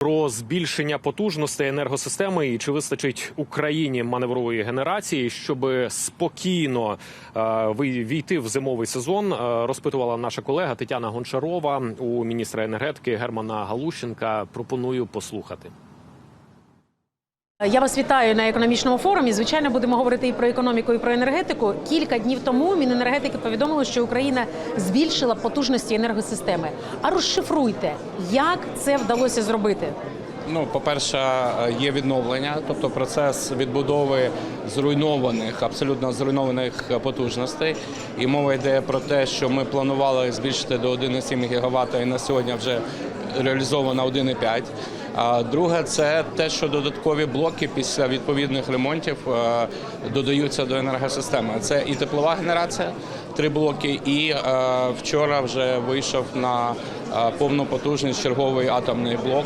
Про збільшення потужностей енергосистеми і чи вистачить Україні маневрової генерації, щоб спокійно е, війти в зимовий сезон, е, розпитувала наша колега Тетяна Гончарова у міністра енергетики Германа Галущенка. Пропоную послухати. Я вас вітаю на економічному форумі. Звичайно, будемо говорити і про економіку, і про енергетику. Кілька днів тому Міненергетики повідомило, що Україна збільшила потужності енергосистеми. А розшифруйте, як це вдалося зробити? Ну, по-перше, є відновлення, тобто процес відбудови зруйнованих, абсолютно зруйнованих потужностей. І мова йде про те, що ми планували збільшити до 1,7 ГВт, і на сьогодні вже реалізовано 1,5. А друге, це те, що додаткові блоки після відповідних ремонтів е, додаються до енергосистеми. Це і теплова генерація, три блоки, і е, вчора вже вийшов на е, повну потужність черговий атомний блок,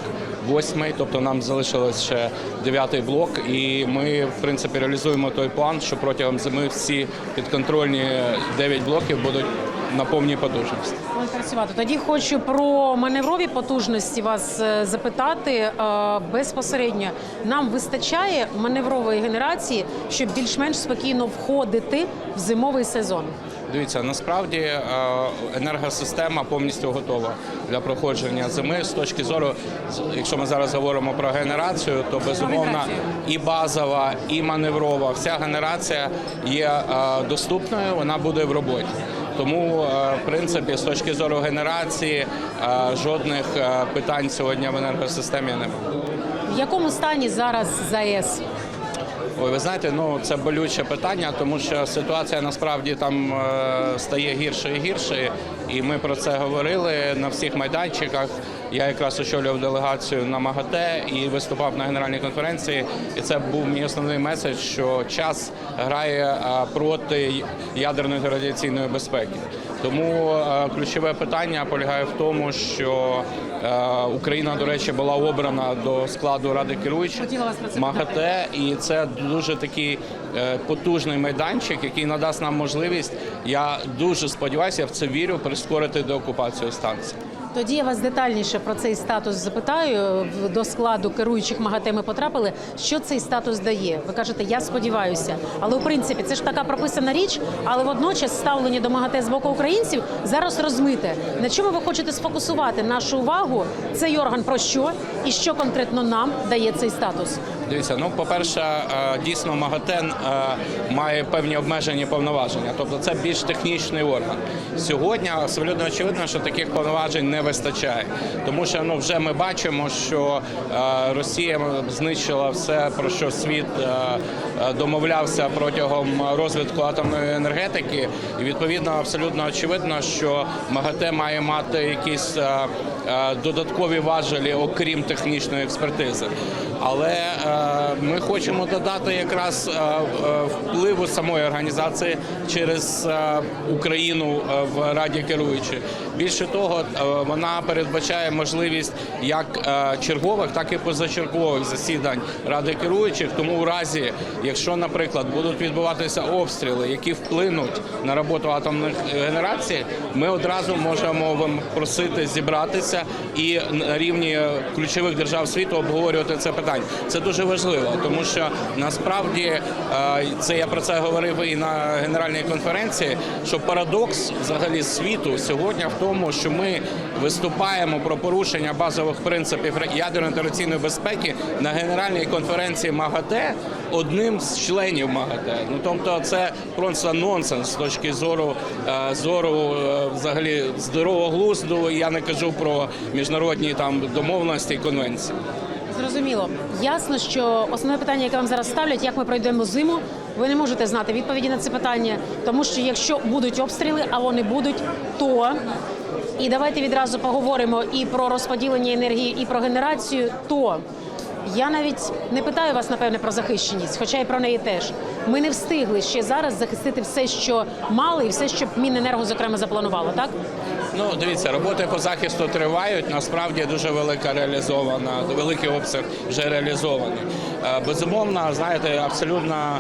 восьмий. Тобто нам залишилось ще дев'ятий блок, і ми в принципі реалізуємо той план, що протягом зими всі підконтрольні дев'ять блоків будуть на повній потужності. Тарасівато, тоді хочу про маневрові потужності вас е, запитати Е, безпосередньо. Нам вистачає маневрової генерації, щоб більш-менш спокійно входити в зимовий сезон. Дивіться, насправді е, енергосистема повністю готова для проходження зими. З точки зору, якщо ми зараз говоримо про генерацію, то безумовно і базова, і маневрова, вся генерація є доступною, вона буде в роботі. Тому, е, в принципі, з точки зору генерації е, жодних е, питань сьогодні в енергосистемі немає. В якому стані зараз ЗАЕС? Ой, ви знаєте, ну це болюче питання, тому що ситуація насправді там е, стає гірше і гірше. І ми про це говорили на всіх майданчиках. Я якраз очолював делегацію на МАГАТЕ і виступав на генеральній конференції. І це був мій основний меседж, що час грає е, проти ядерної та радіаційної безпеки. Тому е, ключове питання полягає в тому, що Україна, до речі, була обрана до складу ради керуючих МАГАТЕ, і це дуже такий е, потужний майданчик, який надасть нам можливість. Я дуже сподіваюся, я в це вірю, прискорити деокупацію станції. Тоді я вас детальніше про цей статус запитаю. До складу керуючих МАГАТЕ ми потрапили. Що цей статус дає? Ви кажете, я сподіваюся. Але в принципі це ж така прописана річ, але водночас ставлення до МАГАТЕ з боку українців зараз розмите. На чому ви хочете сфокусувати нашу увагу? Цей орган про що і що конкретно нам дає цей статус? Дивіться, ну по-перше, е, дійсно МАГАТЕ е, має певні обмежені повноваження, тобто це більш технічний орган. Сьогодні абсолютно очевидно, що таких повноважень не вистачає, тому що ну вже ми бачимо, що е, Росія знищила все про що світ домовлявся протягом розвитку атомної енергетики, і відповідно абсолютно очевидно, що МАГАТЕ має мати якісь додаткові важелі, окрім технічної експертизи. Але е, ми хочемо додати якраз е, е, впливу самої організації через е, Україну е, в Раді керуючих. Більше того, е, вона передбачає можливість як е, чергових, так і позачергових засідань Ради керуючих. Тому у разі, якщо, наприклад, будуть відбуватися обстріли, які вплинуть на роботу атомних генерацій, ми одразу можемо просити зібратися і на рівні ключових держав світу обговорювати це питання. Це дуже важливо, тому що насправді е, це я про це говорив і на генеральній конференції. Що парадокс взагалі світу сьогодні в тому, що ми виступаємо про порушення базових принципів ядерної та безпеки на генеральній конференції МАГАТЕ одним з членів МАГАТЕ. Ну тобто, це просто нонсенс з точки зору е, зору е, взагалі здорового глузду. Я не кажу про міжнародні там домовленості і конвенції. Зрозуміло. Ясно, що основне питання, яке вам зараз ставлять, як ми пройдемо зиму, ви не можете знати відповіді на це питання, тому що якщо будуть обстріли, а вони будуть, то і давайте відразу поговоримо і про розподілення енергії, і про генерацію. То я навіть не питаю вас, напевне, про захищеність, хоча і про неї теж. Ми не встигли ще зараз захистити все, що мали, і все, що Міненерго, зокрема, запланувало, так? Ну, дивіться, роботи по захисту тривають. Насправді дуже велика реалізована, великий обсяг вже реалізований. Е, Безумовно, знаєте, абсолютно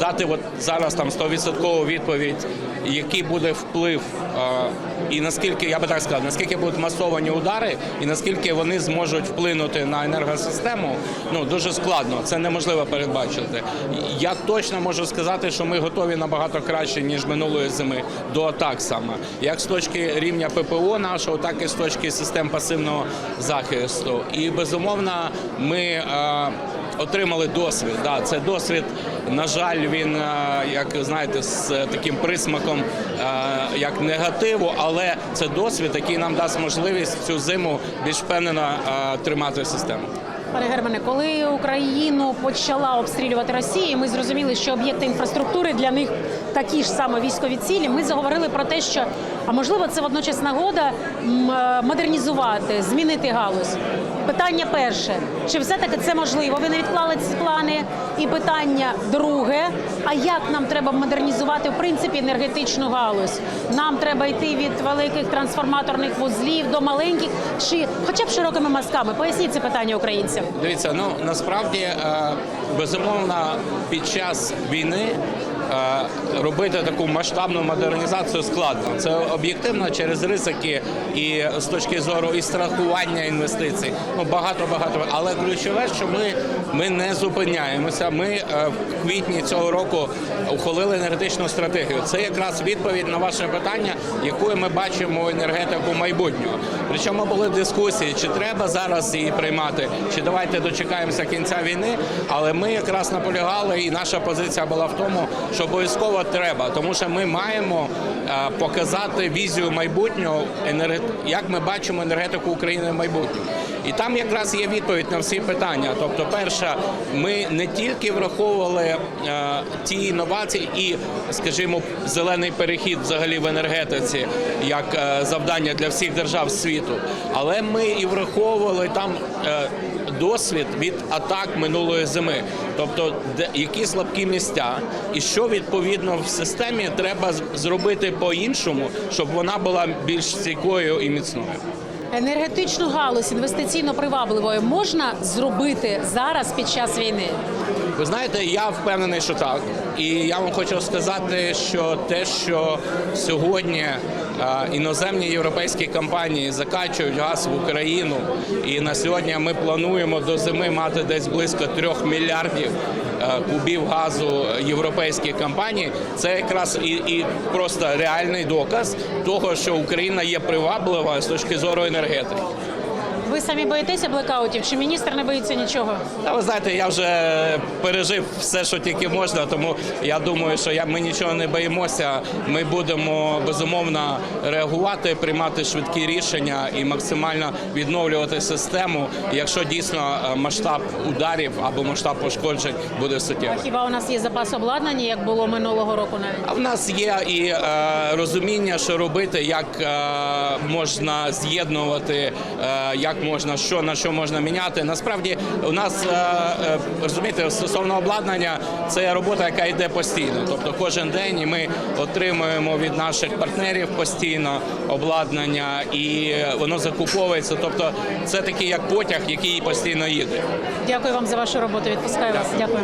дати от зараз там 100% відповідь, який буде вплив е, і наскільки я би так сказав, наскільки будуть масовані удари, і наскільки вони зможуть вплинути на енергосистему, ну дуже складно. Це неможливо передбачити. Я точно можу сказати, що ми готові набагато краще ніж минулої зими до атак саме, як з точки рівня ППО нашого, так і з точки систем пасивного захисту. І безумовно, ми е, отримали досвід. Да, це досвід. На жаль, він, е, як знаєте, з таким присмаком е, як негативу, але це досвід, який нам дасть можливість цю зиму більш впевнено е, тримати систему. Пане Германе, коли Україну почала обстрілювати Росія, ми зрозуміли, що об'єкти інфраструктури для них такі ж саме військові цілі. Ми заговорили про те, що а можливо це водночас нагода модернізувати, змінити галузь. Питання перше: чи все таки це можливо? Ви не відклали ці плани? І питання друге: а як нам треба модернізувати в принципі енергетичну галузь? Нам треба йти від великих трансформаторних вузлів до маленьких, чи хоча б широкими мазками? Поясніть це питання українцям. Дивіться, ну насправді е, безумовно під час війни. Е, Робити таку масштабну модернізацію складно. Це об'єктивно через ризики і з точки зору і страхування інвестицій. Ну багато багато. Але ключове, що ми, ми не зупиняємося. Ми е, в квітні цього року ухвалили енергетичну стратегію. Це якраз відповідь на ваше питання, якою ми бачимо енергетику майбутнього. Причому були дискусії, чи треба зараз її приймати, чи давайте дочекаємося кінця війни. Але ми якраз наполягали, і наша позиція була в тому, що обов'язково треба, тому що ми маємо е, показати візію майбутнього, як ми бачимо енергетику України в майбутньому. І там якраз є відповідь на всі питання. Тобто, перше, ми не тільки враховували е, ті інновації і, скажімо, зелений перехід взагалі в енергетиці як е, завдання для всіх держав світу, але ми і враховували там. е, Досвід від атак минулої зими, тобто де які слабкі місця, і що відповідно в системі треба зробити по-іншому, щоб вона була більш стійкою і міцною. Енергетичну галузь інвестиційно привабливою можна зробити зараз під час війни. Ви знаєте, я впевнений, що так. І я вам хочу сказати, що те, що сьогодні іноземні європейські компанії закачують газ в Україну, і на сьогодні ми плануємо до зими мати десь близько трьох мільярдів кубів газу європейських компаній. Це якраз і, і просто реальний доказ того, що Україна є приваблива з точки зору енергетики. Ви самі боїтеся блекаутів? Чи міністр не боїться нічого? Та ви знаєте, я вже пережив все, що тільки можна, тому я думаю, що я, ми нічого не боїмося. Ми будемо безумовно реагувати, приймати швидкі рішення і максимально відновлювати систему, якщо дійсно е, масштаб ударів або масштаб пошкоджень буде суттєвий. Хіба у нас є запас обладнання, як було минулого року навіть? А в нас є і е, розуміння, що робити, як е, можна з'єднувати, е, як можна що на що можна міняти. Насправді у нас е, е, розумієте, стосовно обладнання, це робота, яка йде постійно. Тобто кожен день і ми отримуємо від наших партнерів постійно обладнання, і воно закуповується. Тобто, це такий як потяг, який постійно їде. Дякую вам за вашу роботу. Відпускаю вас. Дякую.